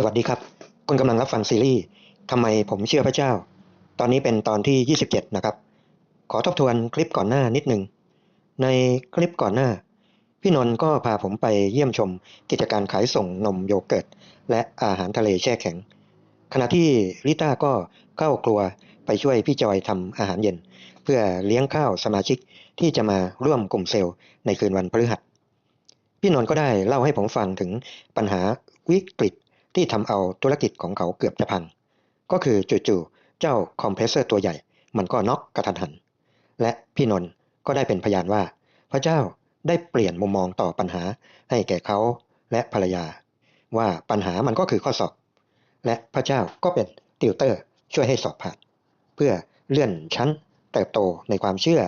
สวัสดีครับ คุณกำลังรับฟังซีรีส์ทำไมผมเชื่อพระเจ้า ตอนนี้เป็นตอนที่ 27 นะครับ ขอทบทวนคลิปก่อนหน้านิดหนึ่ง ในคลิปก่อนหน้า พี่นนท์ก็พาผมไปเยี่ยมชมกิจการขายส่งนมโยเกิร์ต และอาหารทะเลแช่แข็ง ขณะที่ลิต้าก็เข้าครัวไปช่วยพี่จอยทำอาหารเย็น เพื่อเลี้ยงข้าวสมาชิกที่จะมาร่วมกลุ่มเซลล์ในคืนวันพฤหัส พี่นนท์ก็ได้เล่าให้ผมฟังถึงปัญหาวิกฤต ที่ทำเอาธุรกิจของเขาเกือบจะพัง ก็คือจู่ๆเจ้าคอมเพรสเซอร์ตัวใหญ่ มันก็น็อกกระทันหัน และพี่นนท์ก็ได้เป็นพยานว่า พระเจ้าได้เปลี่ยนมุมมองต่อปัญหาให้แก่เขาและภรรยา ว่าปัญหามันก็คือข้อสอบ และพระเจ้าก็เป็นติวเตอร์ช่วยให้สอบผ่าน เพื่อเลื่อนชั้นเติบโตในความเชื่อ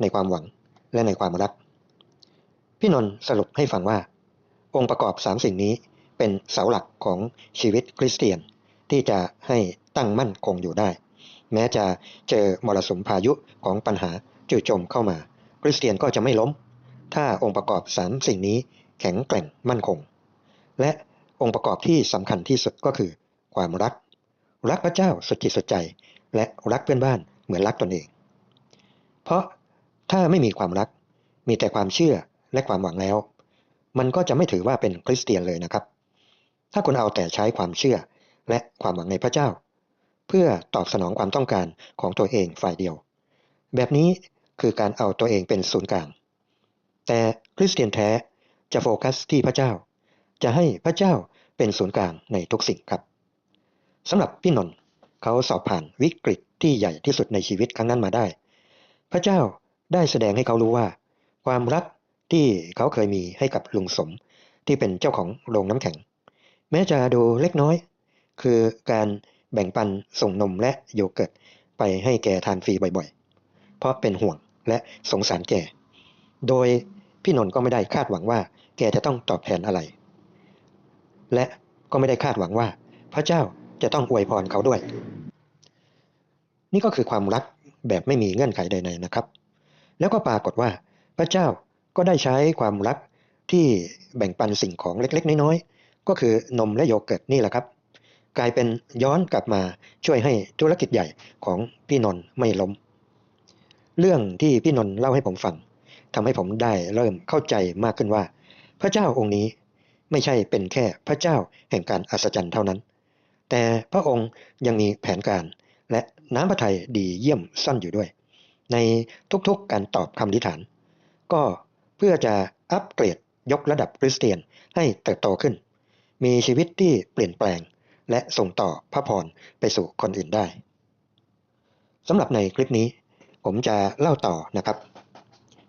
ในความหวังและในความรัก พี่นนท์สรุปให้ฟังว่า องค์ประกอบสามสิ่งนี้ เป็นเสาหลักของชีวิตคริสเตียน ที่จะให้ตั้งมั่นคงอยู่ได้ แม้จะเจอมรสุมพายุของปัญหาจู่โจมเข้ามา คริสเตียนก็จะไม่ล้ม ถ้าองค์ประกอบสามสิ่งนี้แข็งแกร่งมั่นคง และองค์ประกอบที่สำคัญที่สุดก็คือ ความรัก รักพระเจ้าสุดจิตสุดใจ และรักเพื่อนบ้านเหมือนรักตนเอง เพราะถ้าไม่มีความรัก มีแต่ความเชื่อและความหวังแล้ว มันก็จะไม่ถือว่าเป็นคริสเตียนเลยนะครับ ถ้าคุณเอาแต่ใช้ความเชื่อและความหวังในพระเจ้า เพื่อตอบสนองความต้องการของตัวเองฝ่ายเดียว แบบนี้คือการเอาตัวเองเป็นศูนย์กลาง แต่คริสเตียนแท้จะโฟกัสที่พระเจ้า จะให้พระเจ้าเป็นศูนย์กลางในทุกสิ่งครับสำหรับพี่นนท์เขาสอบผ่านวิกฤตที่ใหญ่ที่สุดในชีวิตครั้งนั้นมาได้ พระเจ้าได้แสดงให้เขารู้ว่า ความรักที่เขาเคยมีให้กับลุงสมที่เป็นเจ้าของโรงน้ำแข็ง แม้จะดูเล็กน้อย คือการแบ่งปันส่งนมและโยเกิร์ตไปให้แกทานฟรีบ่อยๆ เพราะเป็นห่วงและสงสารแก โดยพี่นนท์ก็ไม่ได้คาดหวังว่า แกจะต้องตอบแทนอะไร และก็ไม่ได้คาดหวังว่า พระเจ้าจะต้องอวยพรเขาด้วย นี่ก็คือความรักแบบไม่มีเงื่อนไขใดๆนะครับ แล้วก็ปรากฏว่า พระเจ้าก็ได้ใช้ความรักที่แบ่งปันสิ่งของเล็กๆ น้อยๆ ก็คือนมและโยเกิร์ตนี่แหละครับ กลายเป็นย้อนกลับมาช่วยให้ธุรกิจใหญ่ของพี่นนท์ไม่ล้ม เรื่องที่พี่นนท์เล่าให้ผมฟังทำให้ผมได้เริ่มเข้าใจมากขึ้นว่า พระเจ้าองค์นี้ไม่ใช่เป็นแค่พระเจ้าแห่งการอัศจรรย์เท่านั้น แต่พระองค์ยังมีแผนการและน้ำพระทัยดีเยี่ยมซ่อนอยู่ด้วย ในทุกๆการตอบคำอธิษฐาน ก็เพื่อจะอัปเกรดยกระดับคริสเตียนให้เติบโตขึ้น มีชีวิตที่เปลี่ยนแปลง และส่งต่อพระพรไปสู่คนอื่นได้สำหรับในคลิปนี้ ผมจะเล่าต่อนะครับ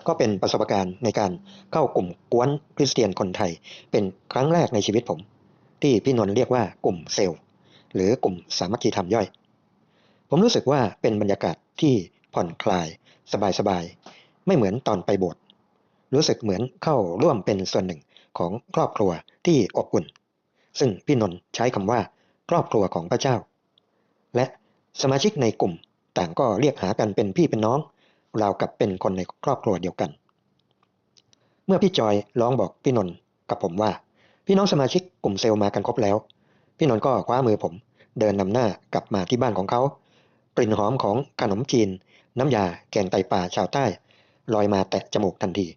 ก็เป็นประสบการณ์ในการเข้ากลุ่มกวนคริสเตียนคนไทย เป็นครั้งแรกในชีวิตผม ที่พี่นนท์เรียกว่ากลุ่มเซลล์ หรือกลุ่มสามัคคีธรรมย่อย ผมรู้สึกว่าเป็นบรรยากาศที่ผ่อนคลาย สบายๆ ไม่เหมือนตอนไปโบสถ์รู้สึกเหมือนเข้าร่วมเป็นส่วนหนึ่งของครอบครัวที่อบอุ่น ซึ่งพี่นนท์ใช้คำว่า ครอบครัวของพระเจ้า และสมาชิกในกลุ่มต่างก็เรียกหากันเป็นพี่เป็นน้องราวกับเป็นคนในครอบครัวเดียวกัน เมื่อพี่จอยร้องบอกพี่นนท์กับผมว่า พี่น้องสมาชิกกลุ่มเซลล์มากันครบแล้ว พี่นนท์ก็คว้ามือผม เดินนำหน้ากลับมาที่บ้านของเขากลิ่นหอมของขนมจีน น้ำยาแกงไตปลาชาวใต้ ลอยมาแตะจมูกทันที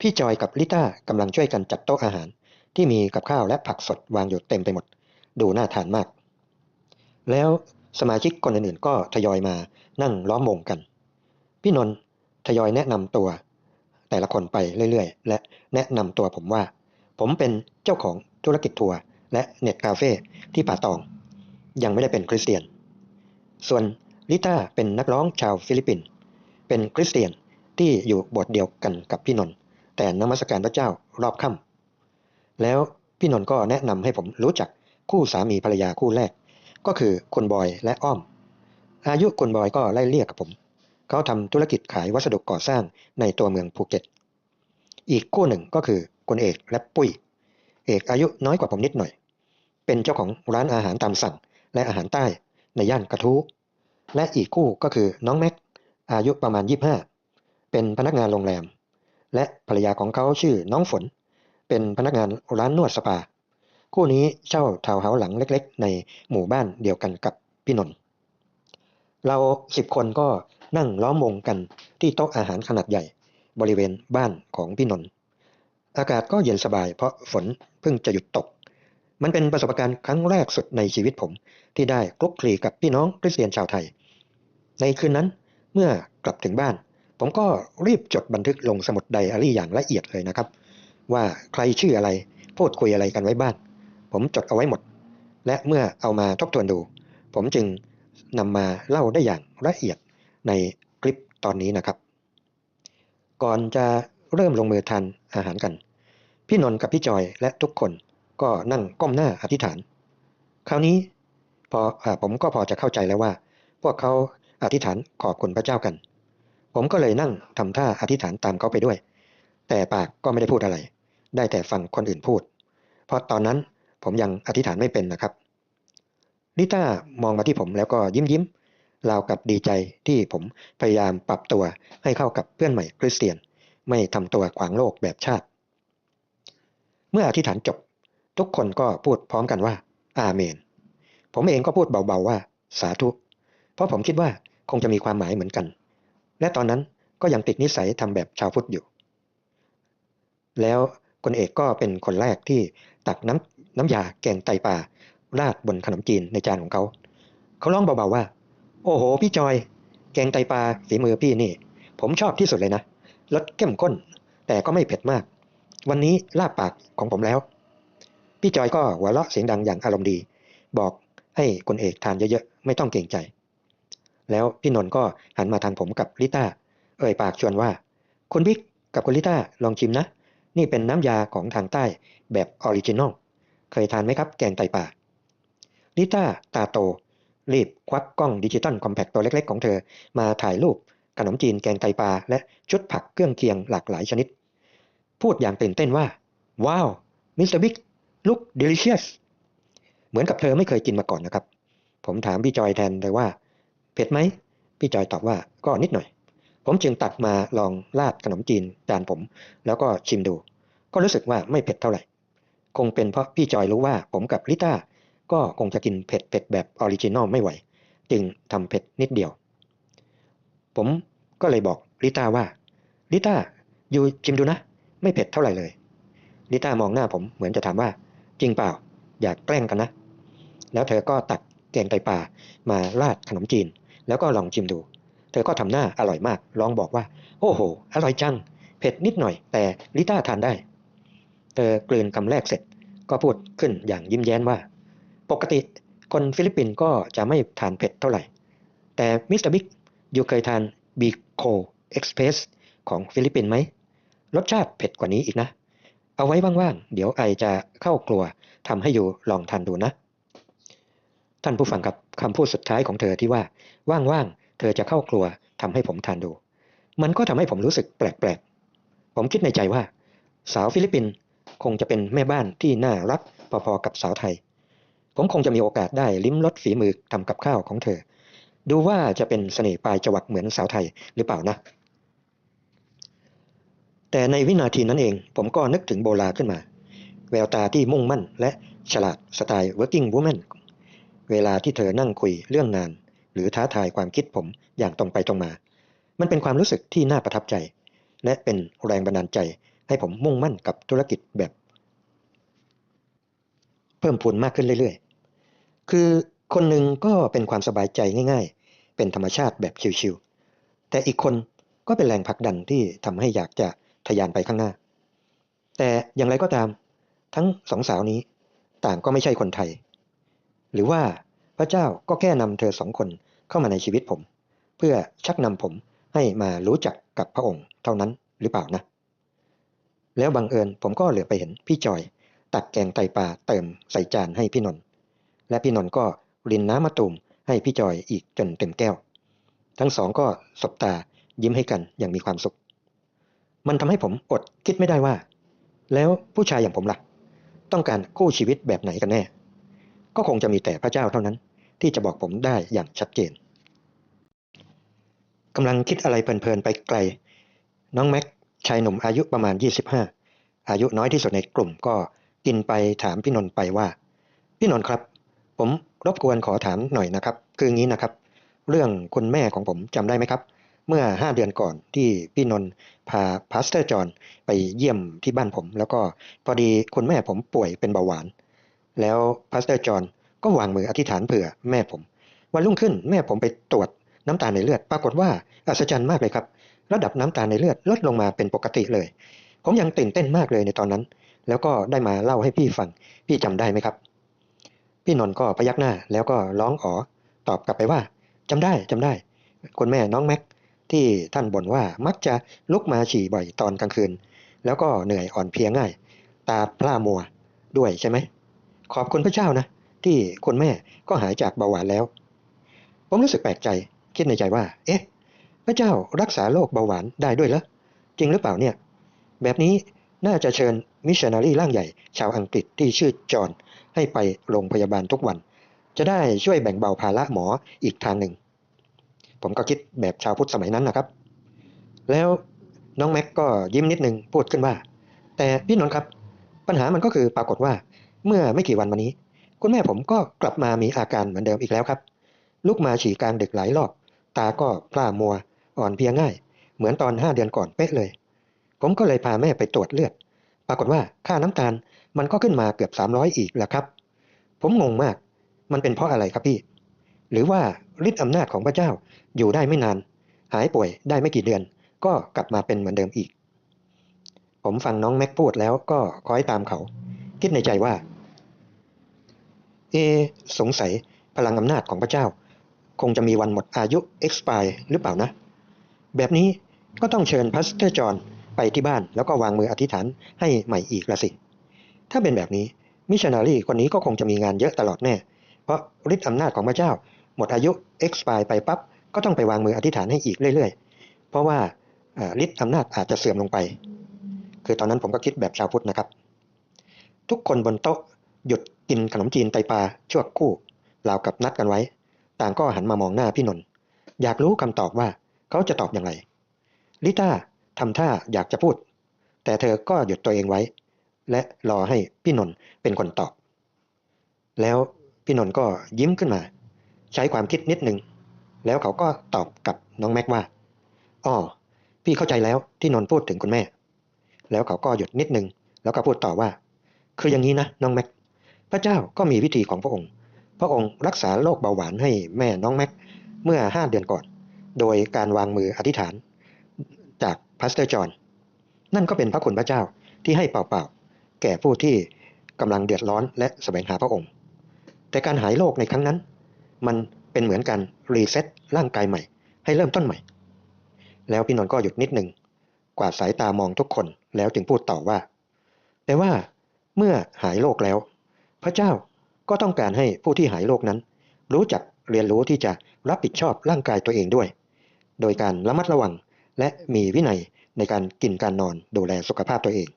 พี่จอยกับลิต้ากำลังช่วยกันจัดโต๊ะอาหาร ที่มีกับข้าวและผักสดวางอยู่เต็มไปหมด ดูน่าทานมาก แล้วสมาชิกคนอื่นๆก็ทยอยมานั่งล้อมวงกัน พี่นนท์ทยอยแนะนำตัว แต่ละคนไปเรื่อยๆ และแนะนำตัวผมว่า ผมเป็นเจ้าของธุรกิจทัวร์และเน็ตคาเฟ่ที่ป่าตอง ยังไม่ได้เป็นคริสเตียน ส่วนลิต้าเป็นนักร้องชาวฟิลิปปินส์เป็นคริสเตียนที่อยู่โบสถ์เดียวกันกับพี่นนท์แต่นมัสการพระเจ้ารอบค่ำ แล้วพี่นนท์ก็แนะนำให้ผมรู้จักคู่สามีภรรยาคู่แรก ก็คือคุณบอยและอ้อม อายุคุณบอยก็ไล่เลี่ยกับผม เขาทำธุรกิจขายวัสดุก่อสร้างในตัวเมืองภูเก็ต อีกคู่หนึ่งก็คือคุณเอกและปุ้ย เอกอายุน้อยกว่าผมนิดหน่อย เป็นเจ้าของร้านอาหารตามสั่งและอาหารใต้ในย่านกระทู้และอีกคู่ก็คือน้องแม็กอายุประมาณ 25 เป็นพนักงานโรงแรม และภรรยาของเขาชื่อน้องฝน เป็นพนักงานร้านนวดสปา คู่นี้เช่าทาวน์เฮาส์หลังเล็กๆ ในหมู่บ้านเดียวกันกับพี่นนท์เราสิบคนก็นั่งล้อมวงกันที่โต๊ะอาหารขนาดใหญ่ บริเวณบ้านของพี่นนท์อากาศก็เย็นสบายเพราะฝนเพิ่งจะหยุดตก มันเป็นประสบการณ์ครั้งแรกสุดในชีวิตผม ที่ได้คลุกคลีกับพี่น้องคริสเตียนชาวไทย ในคืนนั้นเมื่อกลับถึงบ้าน ผมก็รีบจดบันทึกลงสมุดไดอารี่อย่างละเอียดเลยนะครับ ว่าใครชื่ออะไรพูดคุยอะไรกันไว้บ้างผมจดเอาไว้หมด และเมื่อเอามาทบทวนดู ผมจึงนำมาเล่าได้อย่างละเอียดในคลิปตอนนี้นะครับ ก่อนจะเริ่มลงมือทานอาหารกัน พี่นนท์กับพี่จอยและทุกคนก็นั่งก้มหน้าอธิษฐาน คราวนี้พออผมก็พอจะเข้าใจแล้วว่า พวกเขาอธิษฐานขอบคุณพระเจ้ากัน ผมก็เลยนั่งทำท่าอธิษฐานตามเขาไปด้วย แต่ปากก็ไม่ได้พูดอะไร ได้แต่ฟังคนอื่นพูด เพราะตอนนั้นผมยังอธิษฐานไม่เป็นนะครับลิต้ามองมาที่ผมแล้วก็ยิ้มยิ้มราวกับดีใจที่ผมพยายามปรับตัวให้เข้ากับเพื่อนใหม่คริสเตียน ไม่ทำตัวขวางโลกแบบชาติ เมื่ออธิษฐานจบ ทุกคนก็พูดพร้อมกันว่า อาเมน ผมเองก็พูดเบาๆว่า สาธุ เพราะผมคิดว่าคงจะมีความหมายเหมือนกัน และตอนนั้นก็ยังติดนิสัยทำแบบชาวพุทธอยู่ แล้ว คนเอกก็เป็นคนแรกที่ตักน้ำน้ำยาแกงไตปลาราดบนขนมจีนในจานของเขา เขาร้องเบาๆว่า โอ้โห พี่จอย แกงไตปลาฝีมือพี่นี่ ผมชอบที่สุดเลยนะรสเข้มข้น แต่ก็ไม่เผ็ดมาก วันนี้ลาบปากของผมแล้ว พี่จอยก็หัวเราะเสียงดังอย่างอารมณ์ดี บอกให้คนเอกทานเยอะๆ ไม่ต้องเกรงใจ แล้วพี่นนท์ก็หันมาทางผมกับลิต้า เอ่ยปากชวนว่า คุณบิ๊กกับคุณลิต้าลองชิมนะ นี่เป็นน้ำยาของทางใต้แบบออริจินอล เคยทานไหมครับ แกงไตป่า ลิต้าตาโต รีบควักกล้องดิจิตอลคอมแพคตัวเล็กๆของเธอ มาถ่ายรูปขนมจีนแกงไตปลาและชุดผักเครื่องเคียงหลากหลายชนิด พูดอย่างตื่นเต้นว่า ว้าวมิสเตอร์บิ๊ก look delicious เหมือนกับเธอไม่เคยกินมาก่อนนะครับ ผมถามพี่จอยแทนเลยว่า เผ็ดไหม พี่จอยตอบว่าก็นิดหน่อย ผมจึงตักมาลองราดขนมจีนจานผม แล้วก็ชิมดู ก็รู้สึกว่าไม่เผ็ดเท่าไหร่ คงเป็นเพราะพี่จอยรู้ว่าผมกับลิต้าก็คงจะกินเผ็ดเผ็ดแบบออริจินอลไม่ไหว จึงทำเผ็ดนิดเดียว ผมก็เลยบอกลิต้าว่าลิต้าอยู่ชิมดูนะ ไม่เผ็ดเท่าไหร่เลยลิต้ามองหน้าผมเหมือนจะถามว่า จริงเปล่า อยากแกล้งกันนะ แล้วเธอก็ตักแกงไตปลามาราดขนมจีน แล้วก็ลองชิมดู ธอก็ทำหน้าอร่อยมาก ร้องบอกว่า โอ้โห อร่อยจัง เผ็ดนิดหน่อย แต่ลิต้าทานได้ เธอกลืนคำแรกเสร็จ ก็พูดขึ้นอย่างยิ้มแย้มว่า ปกติคนฟิลิปปินส์ก็จะไม่ทานเผ็ดเท่าไหร่ แต่มิสเตอร์บิ๊กอยู่เคยทานบีโคเอ็กซ์เพรสของฟิลิปปินส์ไหม รสชาติเผ็ดกว่านี้อีกนะ เอาไว้ว่างๆ เดี๋ยวไอจะเข้าครัวทำให้อยู่ลองทานดูนะ ท่านผู้ฟังครับคำพูดสุดท้ายของเธอที่ว่าว่างๆ เธอจะเข้าครัวทำให้ผมทานดู มันก็ทำให้ผมรู้สึกแปลกๆ ผมคิดในใจว่า สาวฟิลิปปินส์คงจะเป็นแม่บ้านที่น่ารักพอๆกับสาวไทย ผมคงจะมีโอกาสได้ลิ้มรสฝีมือทำกับข้าวของเธอ ดูว่าจะเป็นเสน่ห์ปลายจวักเหมือนสาวไทยหรือเปล่านะ แต่ในวินาทีนั้นเอง ผมก็นึกถึงโบลาขึ้นมา แววตาที่มุ่งมั่นและฉลาดสไตล์ working woman เวลาที่เธอนั่งคุยเรื่องงาน หรือท้าทายความคิดผมอย่างตรงไปตรงมา มันเป็นความรู้สึกที่น่าประทับใจ และเป็นแรงบันดาลใจให้ผมมุ่งมั่นกับธุรกิจแบบ เพิ่มพูนมากขึ้นเรื่อยๆ คือคนหนึ่งก็เป็นความสบายใจง่าย ๆ เป็นธรรมชาติแบบชิวๆแต่อีกคนก็เป็นแรงผลักดันที่ทำให้อยากจะทะยานไปข้างหน้า แต่อย่างไรก็ตาม ทั้งสองสาวนี้ต่างก็ไม่ใช่คนไทย หรือว่าพระเจ้าก็แค่นำเธอสองคน เข้ามาในชีวิตผม เพื่อชักนำผมให้มารู้จักกับพระองค์เท่านั้นหรือเปล่านะ แล้วบังเอิญผมก็เหลือไปเห็นพี่จอย ตักแกงไตปลาเติมใส่จานให้พี่นนท์และพี่นนท์ก็รินน้ำมะตูมให้พี่จอยอีกจนเต็มแก้ว ทั้งสองก็สบตายิ้มให้กันอย่างมีความสุข มันทำให้ผมอดคิดไม่ได้ว่า แล้วผู้ชายอย่างผมล่ะ ต้องการคู่ชีวิตแบบไหนกันแน่ ก็คงจะมีแต่พระเจ้าเท่านั้น ที่จะบอกผมได้อย่างชัดเจนกำลังคิดอะไรเพลินๆไปไกล น้องแม็กชายหนุ่มอายุประมาณ 25 อายุน้อยที่สุดในกลุ่มก็กินไปถามพี่นนท์ไปว่า พี่นนท์ครับ ผมรบกวนขอถามหน่อยนะครับ คืองี้นะครับ เรื่องคุณแม่ของผมจำได้ไหมครับ เมื่อห้าเดือนก่อนที่พี่นนท์พาพาสเตอร์จอห์นไปเยี่ยมที่บ้านผม แล้วก็พอดีคุณแม่ผมป่วยเป็นเบาหวาน แล้วพาสเตอร์จอห์น ก็วางมืออธิษฐานเผื่อแม่ผม วันรุ่งขึ้นแม่ผมไปตรวจน้ำตาลในเลือด ปรากฏว่าอัศจรรย์มากเลยครับ ระดับน้ำตาลในเลือดลดลงมาเป็นปกติเลย ผมยังตื่นเต้นมากเลยในตอนนั้น แล้วก็ได้มาเล่าให้พี่ฟัง พี่จำได้ไหมครับ พี่นนท์ก็พยักหน้าแล้วก็ร้องอ๋อตอบกลับไปว่าจำได้จำได้ คุณแม่น้องแม็กที่ท่านบ่นว่ามักจะลุกมาฉี่บ่อยตอนกลางคืน แล้วก็เหนื่อยอ่อนเพลียง่าย ตาพร่ามัวด้วยใช่ไหมขอบคุณพระเจ้านะ ที่คุณแม่ก็หายจากเบาหวานแล้ว ผมรู้สึกแปลกใจ คิดในใจว่า เอ๊ะ พระเจ้ารักษาโรคเบาหวานได้ด้วยเหรอจริงหรือเปล่าเนี่ย แบบนี้น่าจะเชิญมิชชันนารีร่างใหญ่ ชาวอังกฤษที่ชื่อจอห์นให้ไปโรงพยาบาลทุกวัน จะได้ช่วยแบ่งเบาภาระหมออีกทางหนึ่ง ผมก็คิดแบบชาวพุทธสมัยนั้นนะครับ แล้วน้องแม็กก็ยิ้มนิดนึงพูดขึ้นว่า แต่พี่นนท์ครับ ปัญหามันก็คือปรากฏว่าเมื่อไม่กี่วันมานี้ คุณแม่ผมก็กลับมามีอาการเหมือนเดิมอีกแล้วครับ ลุกมาฉี่กลางดึกหลายรอบ ตาก็พร่ามัว อ่อนเพลียง่าย เหมือนตอนห้าเดือนก่อนเป๊ะเลย ผมก็เลยพาแม่ไปตรวจเลือด ปรากฏว่าค่าน้ำตาลมันก็ขึ้นมาเกือบ 300 อีกแล้วครับ ผมงงมาก มันเป็นเพราะอะไรครับพี่ หรือว่าฤทธิ์อำนาจของพระเจ้าอยู่ได้ไม่นาน หายป่วยได้ไม่กี่เดือน ก็กลับมาเป็นเหมือนเดิมอีก ผมฟังน้องแม็กพูดแล้วก็คอยตามเขา คิดในใจว่า เอ สงสัยพลังอำนาจของพระเจ้า คงจะมีวันหมดอายุ expire หรือเปล่านะ แบบนี้ก็ต้องเชิญพัสเตอร์จอห์นไปที่บ้านแล้วก็วางมืออธิษฐานให้ใหม่อีกละสิ ถ้าเป็นแบบนี้มิชชันนารีคนนี้ก็คงจะมีงานเยอะตลอดแน่ เพราะฤทธิ์อำนาจของพระเจ้า หมดอายุ expire ไปปั๊บก็ต้องไปวางมืออธิษฐานให้อีกเรื่อย ๆ เพราะว่าฤทธิ์อำนาจอาจจะเสื่อมลงไป คือตอนนั้นผมก็คิดแบบชาวพุทธนะครับ ทุกคนบนโต๊ะ หยุดกินขนมจีนไตปลาชั่วคู่ราวกับนัดกันไว้ ต่างก็หันมามองหน้าพี่นนท์อยากรู้คำตอบว่าเขาจะตอบอย่างไร ลิต้าทำท่าอยากจะพูด แต่เธอก็หยุดตัวเองไว้ และรอให้พี่นนท์เป็นคนตอบ แล้วพี่นนท์ก็ยิ้มขึ้นมา ใช้ความคิดนิดนึง แล้วเขาก็ตอบกับน้องแม็กว่าอ๋อพี่เข้าใจแล้วที่นนท์พูดถึงคุณแม่ แล้วเขาก็หยุดนิดนึง แล้วก็พูดต่อว่า คืออย่างนี้นะน้องแม็ก พระเจ้าก็มีวิธีของพระองค์ พระองค์รักษาโรคเบาหวานให้แม่น้องแม็กเมื่อห้าเดือนก่อน โดยการวางมืออธิษฐานจากพาสเตอร์จอห์นนั่นก็เป็นพระคุณพระเจ้าที่ให้เปล่าๆ แก่ผู้ที่กำลังเดือดร้อนและแสวงหาพระองค์ แต่การหายโรคในครั้งนั้น มันเป็นเหมือนการรีเซ็ตร่างกายใหม่ ให้เริ่มต้นใหม่ แล้วพี่นนท์ก็หยุดนิดหนึ่งกวาดสายตามองทุกคนแล้วจึงพูดต่อว่า แต่ว่าเมื่อหายโรคแล้ว พระเจ้าก็ต้องการให้ผู้ที่หายโรคนั้น รู้จักเรียนรู้ที่จะรับผิดชอบร่างกายตัวเองด้วย โดยการระมัดระวังและมีวินัยในการกินการนอนดูแลสุขภาพตัวเอง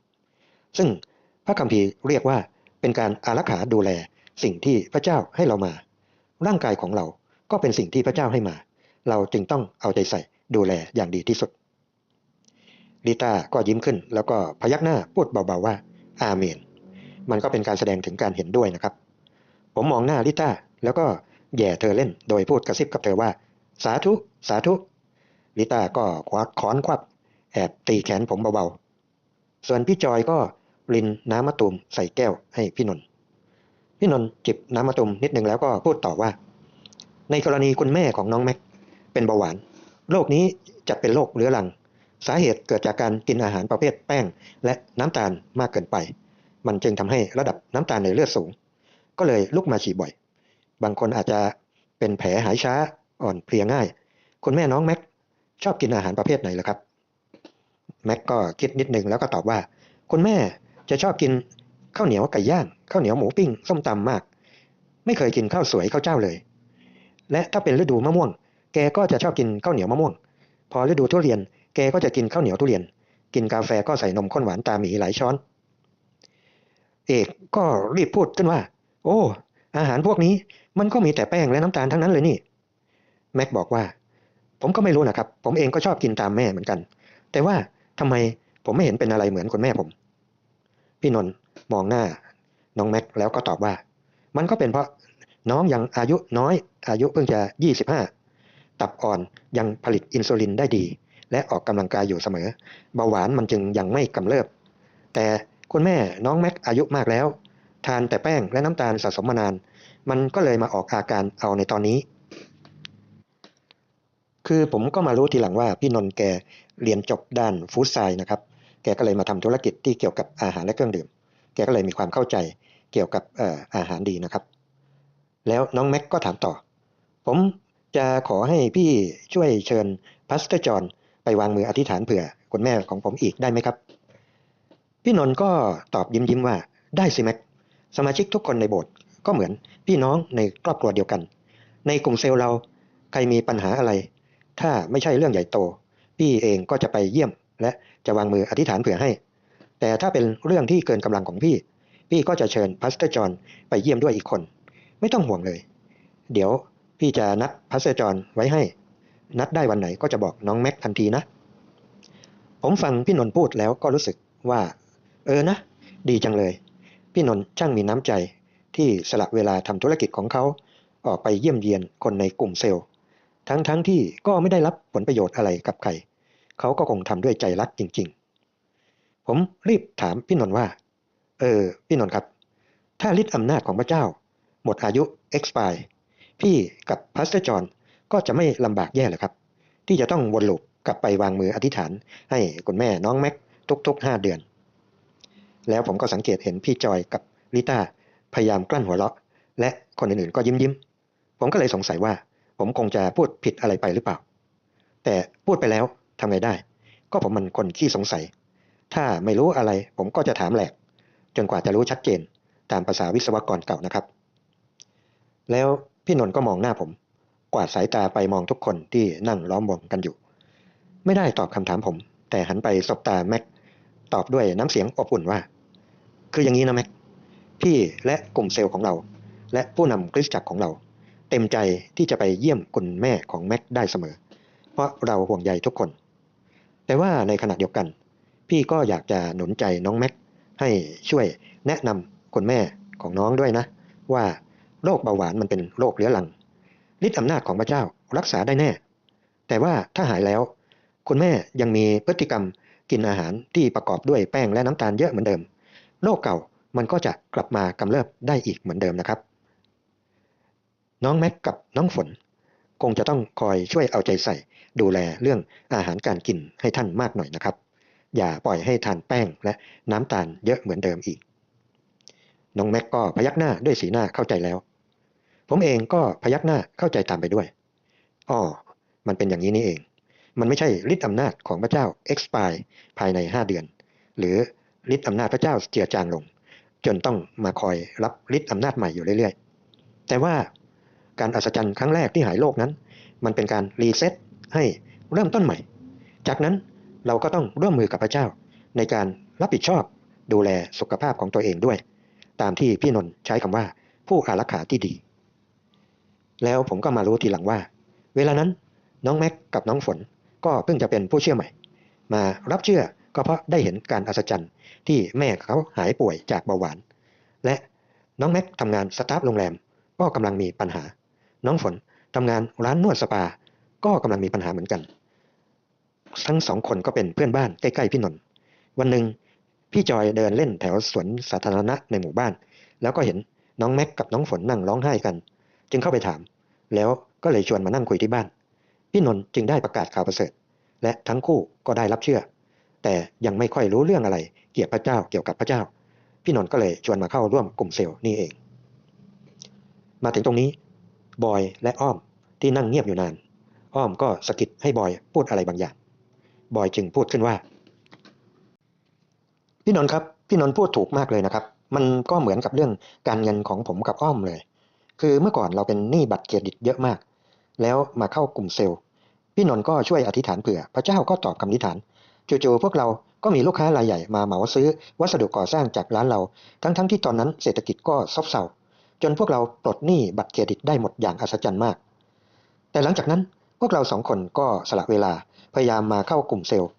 ซึ่งพระคัมภีร์เรียกว่าเป็นการอารักขาดูแลสิ่งที่พระเจ้าให้เรามา ร่างกายของเราก็เป็นสิ่งที่พระเจ้าให้มา เราจึงต้องเอาใจใส่ดูแลอย่างดีที่สุดลิต้าก็ยิ้มขึ้นแล้วก็พยักหน้าพูดเบาๆว่า อาเมน มันก็เป็นการแสดงถึงการเห็นด้วยนะครับ ผมมองหน้าลิต้าแล้วก็แย่เธอเล่นโดยพูดกระซิบกับเธอว่า สาธุ สาธุ ลิต้าก็ควักค้อนควับ แอบตีแขนผมเบาๆ ส่วนพี่จอยก็รินน้ำมะตูมใส่แก้วให้พี่นนท์พี่นนท์จิบน้ำมะตูมนิดหนึ่งแล้วก็พูดต่อว่า ในกรณีคุณแม่ของน้องแม็กเป็นเบาหวาน โรคนี้จะเป็นโรคเรื้อรัง สาเหตุเกิดจากการกินอาหารประเภทแป้ง และน้ำตาลมากเกินไป มันจึงทำให้ระดับน้ำตาลในเลือดสูง ก็เลยลุกมาฉี่บ่อย บางคนอาจจะเป็นแผลหายช้าอ่อนเพลียง่าย คุณแม่น้องแม็กชอบกินอาหารประเภทไหนล่ะครับ แม็กก็คิดนิดนึงแล้วก็ตอบว่า คุณแม่จะชอบกินข้าวเหนียวไก่ย่างข้าวเหนียวหมูปิ้งส้มตำมาก ไม่เคยกินข้าวสวยข้าวเจ้าเลย และถ้าเป็นฤดูมะม่วง แกก็จะชอบกินข้าวเหนียวมะม่วง พอฤดูทุเรียน แกก็จะกินข้าวเหนียวทุเรียน กินกาแฟก็ใส่นมข้นหวานตาหมีหลายช้อน เอกก็รีบพูดขึ้นว่า โอ้ อาหารพวกนี้มันก็มีแต่แป้งและน้ำตาลทั้งนั้นเลยนี่ แม็กบอกว่า ผมก็ไม่รู้นะครับ ผมเองก็ชอบกินตามแม่เหมือนกัน แต่ว่าทำไมผมไม่เห็นเป็นอะไรเหมือนคุณแม่ผม พี่นนท์มองหน้า น้องแม็กแล้วก็ตอบว่า มันก็เป็นเพราะน้องยังอายุน้อย อายุเพิ่งจะ 25 ตับอ่อนยังผลิตอินซูลินได้ดี และออกกำลังกายอยู่เสมอ เบาหวานมันจึงยังไม่กำเริบ แต่ คุณแม่น้องแม็กอายุมากแล้ว ทานแต่แป้งและน้ำตาลสะสมมานาน มันก็เลยมาออกอาการเอาในตอนนี้ คือผมก็มารู้ทีหลังว่าพี่นนท์แกเรียนจบด้านฟู้ดไซน์นะครับ แกก็เลยมาทำธุรกิจที่เกี่ยวกับอาหารและเครื่องดื่ม แกก็เลยมีความเข้าใจเกี่ยวกับออาหารดีนะครับ แล้วน้องแม็กก็ถามต่อ ผมจะขอให้พี่ช่วยเชิญพัสเตอร์จอนไปวางมืออธิษฐานเผื่อคุณแม่ของผมอีกได้ไหมครับ พี่นนท์ก็ตอบยิ้มยิ้มๆว่าได้สิแม็กสมาชิกทุกคนในโบสถ์ก็เหมือนพี่น้องในครอบครัวเดียวกัน ในกลุ่มเซลล์เราใครมีปัญหาอะไร ถ้าไม่ใช่เรื่องใหญ่โต พี่เองก็จะไปเยี่ยม และจะวางมืออธิษฐานเผื่อให้ แต่ถ้าเป็นเรื่องที่เกินกำลังของพี่ พี่ก็จะเชิญพัสเตอร์จอห์นไปเยี่ยมด้วยอีกคน ไม่ต้องห่วงเลย เดี๋ยวพี่จะนัดพัสเตอร์จอห์นไว้ให้ นัดได้วันไหนก็จะบอกน้องแม็กทันทีนะ ผมฟังพี่นนท์พูดแล้วก็รู้สึกว่า เออนะ ดีจังเลย พี่นนท์ช่างมีน้ำใจ ที่สละเวลาทำธุรกิจของเขา ออกไปเยี่ยมเยียนคนในกลุ่มเซลล์ ทั้งๆทที่ก็ไม่ได้รับผลประโยชน์อะไรกับใคร เขาก็คงทำด้วยใจรักจริง ๆ ผมรีบถามพี่นนท์ว่า เออ พี่นนท์ครับ ถ้าฤทธิ์อำนาจของพระเจ้า หมดอายุ expire พี่กับพัสเตอร์จอนก็จะไม่ลำบากแย่เลยครับ ที่จะต้องวนลูปกลับไปวางมืออธิษฐาน ให้คุณแม่น้องแม็กทุกๆ 5 เดือน แล้วผมก็สังเกตเห็นพี่จอยกับลิต้าพยายามกลั้นหัวเราะ และคนอื่นๆก็ยิ้มยิ้มผมก็เลยสงสัยว่า ผมคงจะพูดผิดอะไรไปหรือเปล่า แต่พูดไปแล้วทำไงได้ ก็ผมมันคนขี้สงสัย ถ้าไม่รู้อะไรผมก็จะถามแหลก จนกว่าจะรู้ชัดเจนตามภาษาวิศวกรเก่านะครับ แล้วพี่นนท์ก็มองหน้าผม กวาดสายตาไปมองทุกคนที่นั่งล้อมวงกันอยู่ ไม่ได้ตอบคำถามผม แต่หันไปสบตาแม็กตอบด้วยน้ำเสียงอบอุ่นว่า คืออย่างนี้นะแม็กพี่และกลุ่มเซลล์ของเรา และผู้นำคริสตจักรของเรา เต็มใจที่จะไปเยี่ยมคุณแม่ของแม็กได้เสมอ เพราะเราห่วงใยทุกคน แต่ว่าในขณะเดียวกัน พี่ก็อยากจะหนุนใจน้องแม็กให้ช่วยแนะนำคุณแม่ของน้องด้วยนะ ว่าโรคเบาหวานมันเป็นโรคเรื้อรังฤทธิอำนาจของพระเจ้ารักษาได้แน่ แต่ว่าถ้าหายแล้ว คุณแม่ยังมีพฤติกรรมกินอาหารที่ประกอบด้วยแป้งและน้ำตาลเยอะเหมือนเดิม โรคเก่ามันก็จะกลับมากำเริบได้อีกเหมือนเดิมนะครับ น้องแม็กกับน้องฝน คงจะต้องคอยช่วยเอาใจใส่ ดูแลเรื่องอาหารการกินให้ท่านมากหน่อยนะครับ อย่าปล่อยให้ทานแป้งและน้ำตาลเยอะเหมือนเดิมอีก น้องแม็กก็พยักหน้าด้วยสีหน้าเข้าใจแล้ว ผมเองก็พยักหน้าเข้าใจตามไปด้วยอ้อมันเป็นอย่างนี้นี่เอง มันไม่ใช่ฤทธิอำนาจของพระเจ้า expire ภายใน 5 เดือน หรือ ฤทธิ์อำนาจพระเจ้าเจือจางลง จนต้องมาคอยรับฤทธิ์อำนาจใหม่อยู่เรื่อยๆ แต่ว่าการอัศจรรย์ครั้งแรกที่หายโรคนั้น มันเป็นการรีเซ็ตให้เริ่มต้นใหม่ จากนั้นเราก็ต้องร่วมมือกับพระเจ้า ในการรับผิดชอบดูแลสุขภาพของตัวเองด้วย ตามที่พี่นนท์ใช้คำว่าผู้อารักขาที่ดี แล้วผมก็มารู้ทีหลังว่า เวลานั้นน้องแม็กกับน้องฝนก็เพิ่งจะเป็นผู้เชื่อใหม่ มารับเชื่อก็เพราะได้เห็นการอัศจรรย์ ที่แม่เขาหายป่วยจากเบาหวาน และน้องแม็กทำงานสตาฟโรงแรมก็กำลังมีปัญหา น้องฝนทำงานร้านนวดสปา ก็กำลังมีปัญหาเหมือนกัน ทั้งสองคนก็เป็นเพื่อนบ้านใกล้ๆพี่นนท์วันหนึ่งพี่จอยเดินเล่นแถวสวนสาธารณะในหมู่บ้าน แล้วก็เห็นน้องแม็กกับน้องฝนนั่งร้องไห้กัน จึงเข้าไปถาม แล้วก็เลยชวนมานั่งคุยที่บ้าน พี่นนท์จึงได้ประกาศข่าวประเสริฐ และทั้งคู่ก็ได้รับเชื่อ แต่ยังไม่ค่อยรู้เรื่องอะไร เกี่ยวกับพระเจ้าเกี่ยวกับพระเจ้า พี่นนท์ก็เลยชวนมาเข้าร่วมกลุ่มเซลล์นี่เอง มาถึงตรงนี้บอยและอ้อมที่นั่งเงียบอยู่นาน อ้อมก็สะกิดให้บอยพูดอะไรบางอย่าง บอยจึงพูดขึ้นว่า พี่นนท์ครับ พี่นนท์พูดถูกมากเลยนะครับ มันก็เหมือนกับเรื่องการเงินของผมกับอ้อมเลย คือเมื่อก่อนเราเป็นหนี้บัตรเครดิตเยอะมาก แล้วมาเข้ากลุ่มเซลล์ พี่นนท์ก็ช่วยอธิษฐานเผื่อ พระเจ้าก็ตอบคำอธิษฐาน จู่ๆพวกเราก็มีลูกค้ารายใหญ่มาเหมาซื้อวัสดุก่อสร้างจากร้านเรา ทั้งๆที่ตอนนั้นเศรษฐกิจก็ซบเซาจนพวกเราปลดหนี้บัตรเครดิตได้หมดอย่างอัศจรรย์มาก แต่หลังจากนั้นพวกเราสองคนก็สละเวลาพยายามมาเข้ากลุ่มเซลล์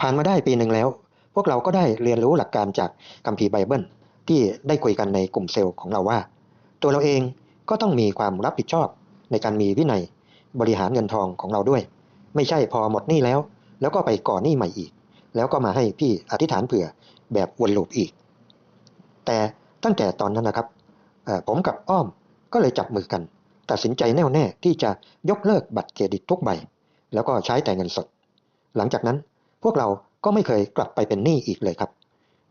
ผ่านมาได้ปีหนึ่งแล้ว พวกเราก็ได้เรียนรู้หลักการจากคัมภีร์ไบเบิลที่ได้คุยกันในกลุ่มเซลล์ของเราว่า ตัวเราเองก็ต้องมีความรับผิดชอบในการมีวินัย บริหารเงินทองของเราด้วย ไม่ใช่พอหมดหนี้แล้ว แล้วก็ไปก่อหนี้ใหม่อีก แล้วก็มาให้พี่อธิษฐานเผื่อแบบวนลูปอีก แต่ตั้งแต่ตอนนั้นนะครับผมกับอ้อมก็เลยจับมือกัน ตัดสินใจแน่วแน่ที่จะยกเลิกบัตรเครดิตทุกใบ แล้วก็ใช้แต่เงินสด หลังจากนั้นพวกเราก็ไม่เคยกลับไปเป็นหนี้อีกเลยครับ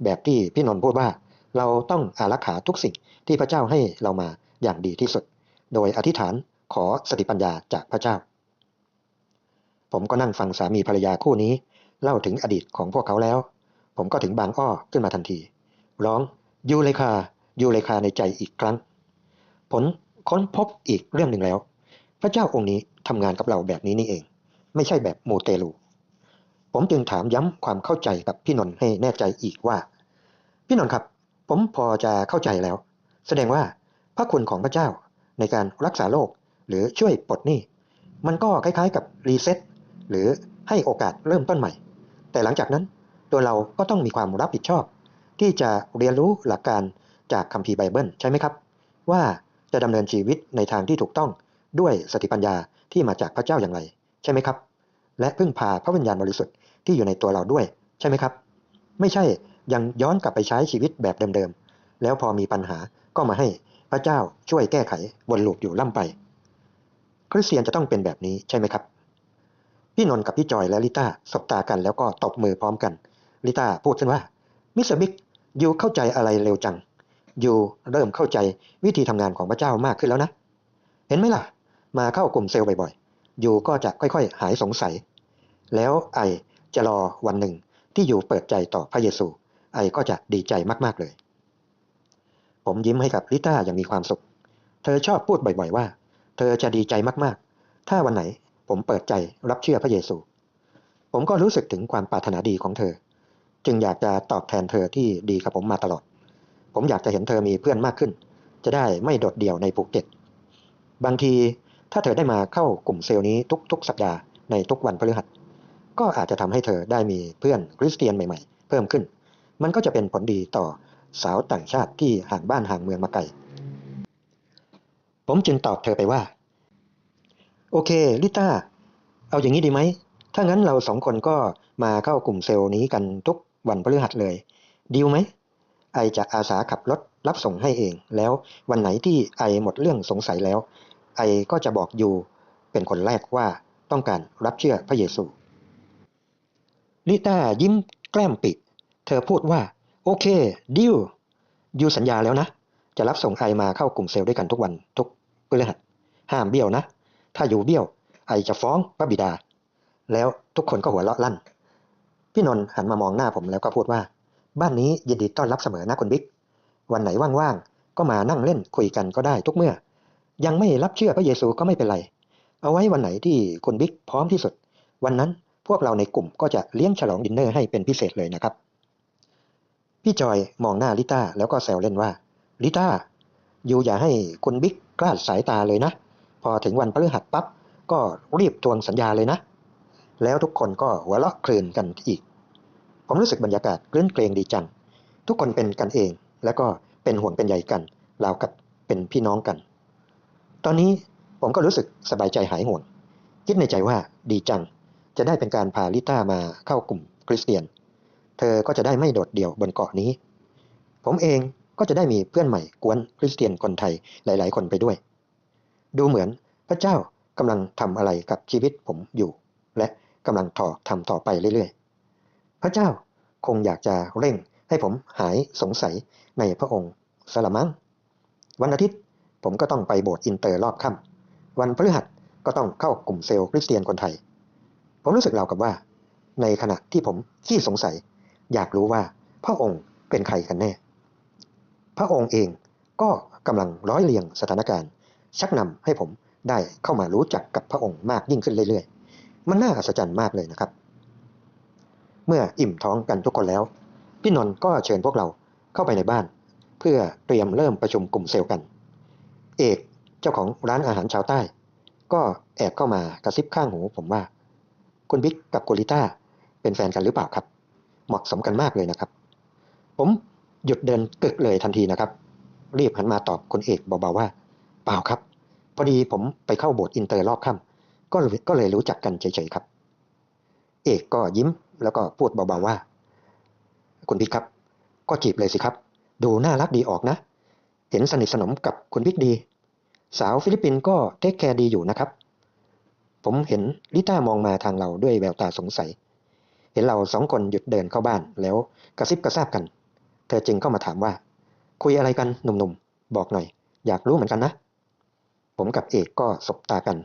แบบที่พี่นนท์พูดว่าเราต้องอารักขาทุกสิ่งที่พระเจ้าให้เรามาอย่างดีที่สุด โดยอธิษฐานขอสติปัญญาจากพระเจ้า ผมก็นั่งฟังสามีภรรยาคู่นี้ เล่าถึงอดีตของพวกเขาแล้ว ผมก็ถึงบางอ้อขึ้นมาทันที ร้องยูเลคายูเลคาในใจอีกครั้ง ผลค้นพบอีกเรื่องหนึ่งแล้ว พระเจ้าองค์นี้ทำงานกับเราแบบนี้นี่เอง ไม่ใช่แบบมูเตลู ผมจึงถามย้ำความเข้าใจกับพี่นนท์ให้แน่ใจอีกว่า พี่นนท์ครับ ผมพอจะเข้าใจแล้ว แสดงว่าพระคุณของพระเจ้าในการรักษาโรคหรือช่วยปลดหนี้ มันก็คล้ายๆกับรีเซ็ตหรือให้โอกาสเริ่มต้นใหม่ แต่หลังจากนั้นตัวเราก็ต้องมีความรับผิดชอบ ที่จะเรียนรู้หลักการจากคัมภีร์ไบเบิลใช่ไหมครับ ว่าจะดำเนินชีวิตในทางที่ถูกต้องด้วยสติปัญญาที่มาจากพระเจ้าอย่างไร ใช่ไหมครับ และพึ่งพาพระวิญญาณบริสุทธิ์ที่อยู่ในตัวเราด้วยใช่ไหมครับ ไม่ใช่ยังย้อนกลับไปใช้ชีวิตแบบเดิมๆแล้วพอมีปัญหาก็มาให้พระเจ้าช่วยแก้ไขวนลูปอยู่ล่ำไป คริสเตียนจะต้องเป็นแบบนี้ใช่ไหมครับ พี่นนท์กับพี่จอยและลิต้าสบตากันแล้วก็ตบมือพร้อมกัน ลิต้าพูดขึ้นว่า มิสเตอร์บิ๊กยูเข้าใจอะไรเร็วจังยูเริ่มเข้าใจวิธีทำงานของพระเจ้ามากขึ้นแล้วนะ เห็นไหมล่ะ มาเข้ากลุ่มเซลล์บ่อยๆยูก็จะค่อยๆ หายสงสัย แล้วไอจะรอวันหนึ่งที่ยูเปิดใจต่อพระเยซู ไอก็จะดีใจมากๆเลย ผมยิ้มให้กับลิต้าอย่างมีความสุข เธอชอบพูดบ่อยๆว่า เธอจะดีใจมากๆ ถ้าวันไหน ผมเปิดใจรับเชื่อพระเยซู ผมก็รู้สึกถึงความปรารถนาดีของเธอ จึงอยากจะตอบแทนเธอที่ดีกับผมมาตลอด ผมอยากจะเห็นเธอมีเพื่อนมากขึ้น จะได้ไม่โดดเดี่ยวในภูเก็ต บางทีถ้าเธอได้มาเข้ากลุ่มเซลล์นี้ทุกๆ สัปดาห์ในทุกวันพฤหัส ก็อาจจะทำให้เธอได้มีเพื่อนคริสเตียนใหม่ๆ เพิ่มขึ้น มันก็จะเป็นผลดีต่อสาวต่างชาติที่ห่างบ้านห่างเมืองมาไกล ผมจึงตอบเธอไปว่า โอเคลิต้า เอาอย่างนี้ดีไหม ถ้างั้นเราสองคนก็มาเข้ากลุ่มเซลล์นี้กันทุกวันพฤหัสเลย ดีลไหม ไอจะอาสาขับรถรับส่งให้เอง แล้ววันไหนที่ไอหมดเรื่องสงสัยแล้ว ไอก็จะบอกยูเป็นคนแรกว่าต้องการรับเชื่อพระเยซู ลิต้ายิ้มแกล้มปิดเธอพูดว่า โอเค ดิวยูสัญญาแล้วนะ จะรับส่งไอมาเข้ากลุ่มเซลล์ด้วยกันทุกวันทุกพฤหัส ห้ามเบี้ยวนะ ถ้าอยู่เบี้ยว ไอจะฟ้องพระบิดา แล้วทุกคนก็หัวเราะลั่น พี่นนท์หันมามองหน้าผมแล้วก็พูดว่า บ้านนี้ยินดีต้อนรับเสมอนะคุณบิ๊ก วันไหนว่างๆ ก็มานั่งเล่นคุยกันก็ได้ทุกเมื่อ ยังไม่รับเชื่อพระเยซูก็ไม่เป็นไร เอาไว้วันไหนที่คุณบิ๊กพร้อมที่สุด วันนั้นพวกเราในกลุ่มก็จะเลี้ยงฉลองดินเนอร์ให้เป็นพิเศษเลยนะครับ พี่จอยมองหน้าลิต้าแล้วก็แซวเล่นว่าลิต้าอยู่อย่าให้คุณบิ๊กกล้าดสายตาเลยนะ พอถึงวันพฤหัสปั๊บก็รีบทวงสัญญาเลยนะ แล้วทุกคนก็หัวเราะคลื่นกันอีก ผมรู้สึกบรรยากาศเกลื่นเกรงดีจัง ทุกคนเป็นกันเอง แล้วก็เป็นห่วงเป็นใยกันราวกับเป็นพี่น้องกัน ตอนนี้ผมก็รู้สึกสบายใจหายห่วง คิดในใจว่าดีจัง จะได้เป็นการพาลิต้ามาเข้ากลุ่มคริสเตียน เธอก็จะได้ไม่โดดเดี่ยวบนเกาะนี้ ผมเองก็จะได้มีเพื่อนใหม่กวนคริสเตียนคนไทยหลาย ๆ คนไปด้วย ดูเหมือนพระเจ้ากำลังทำอะไรกับชีวิตผมอยู่ และกำลังต่อทำต่อไปเรื่อยๆ พระเจ้าคงอยากจะเร่งให้ผมหายสงสัยในพระองค์สละมั้งวันอาทิตย์ผมก็ต้องไปโบสถ์อินเตอร์รอบค่ำวันพฤหัสก็ต้องเข้ากลุ่มเซลล์คริสเตียนคนไทย ผมรู้สึกเรากับว่า ในขณะที่ผมขี้สงสัย อยากรู้ว่าพระองค์เป็นใครกันแน่ พระองค์เองก็กำลังร้อยเรียงสถานการณ์ ชักนำให้ผมได้เข้ามารู้จักกับพระองค์มากยิ่งขึ้นเรื่อยๆ มันน่าอัศจรรย์มากเลยนะครับ เมื่ออิ่มท้องกันทุกคนแล้ว พี่นนท์ก็เชิญพวกเราเข้าไปในบ้าน เพื่อเตรียมเริ่มประชุมกลุ่มเซลล์กัน เอกเจ้าของร้านอาหารชาวใต้ ก็แอบเข้ามากระซิบข้างหูผมว่า คุณบิ๊กกับกุลิต้าเป็นแฟนกันหรือเปล่าครับ เหมาะสมกันมากเลยนะครับ ผมหยุดเดินกึกเลยทันทีนะครับ รีบหันมาตอบคุณเอกเบาๆว่า ปล่าครับ พอดีผมไปเข้าโบสถ์อินเตอร์รอบค่ำก็ก็เลยรู้จักกันเฉยๆครับ เอกก็ยิ้มแล้วก็พูดเบาๆว่า คุณพิกครับ ก็จีบเลยสิครับ ดูน่ารักดีออกนะ เห็นสนิทสนมกับคุณพิกดี สาวฟิลิปปินส์ก็เทคแคร์ดีอยู่นะครับ ผมเห็นลิต้ามองมาทางเราด้วยแววตาสงสัย เห็นเราสองคนหยุดเดินเข้าบ้านแล้วกระซิบกระซาบกัน เธอจึงเข้ามาถามว่า คุยอะไรกันหนุ่มๆบอกหน่อย อยากรู้เหมือนกันนะ ผมกับเอกก็สบตากัน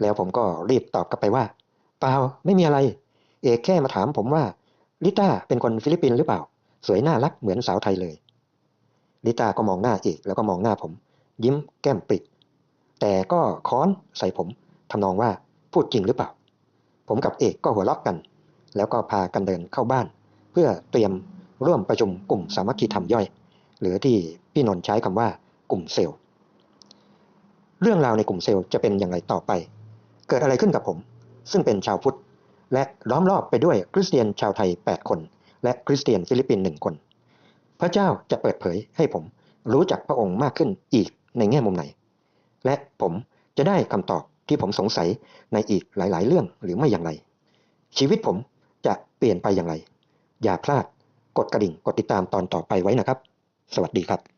แล้วผมก็รีบตอบกลับไปว่า เปล่าไม่มีอะไร เอกแค่มาถามผมว่าลิต้าเป็นคนฟิลิปปินส์หรือเปล่า สวยน่ารักเหมือนสาวไทยเลย ลิต้าก็มองหน้าเอกแล้วก็มองหน้าผม ยิ้มแก้มปริแต่ก็ค้อนใส่ผมทำนองว่าพูดจริงหรือเปล่า ผมกับเอกก็หัวเราะกัน แล้วก็พากันเดินเข้าบ้าน เพื่อเตรียมร่วมประชุมกลุ่มสามัคคีธรรมย่อย หรือที่พี่นนท์ใช้คำว่ากลุ่มเซลล์ เรื่องราวในกลุ่มเซลล์จะเป็นอย่างไรต่อไป เกิดอะไรขึ้นกับผม ซึ่งเป็นชาวพุทธ และล้อมรอบไปด้วยคริสเตียนชาวไทย 8 คน และคริสเตียนฟิลิปปินส์หนึ่งคน พระเจ้าจะเปิดเผยให้ผมรู้จักพระองค์มากขึ้นอีกในแง่มุมไหน และผมจะได้คำตอบที่ผมสงสัยในอีกหลาย ๆ เรื่องหรือไม่อย่างไร ชีวิตผมจะเปลี่ยนไปอย่างไร อย่าพลาดกดกระดิ่งกดติดตามตอนต่อไปไว้นะครับ สวัสดีครับ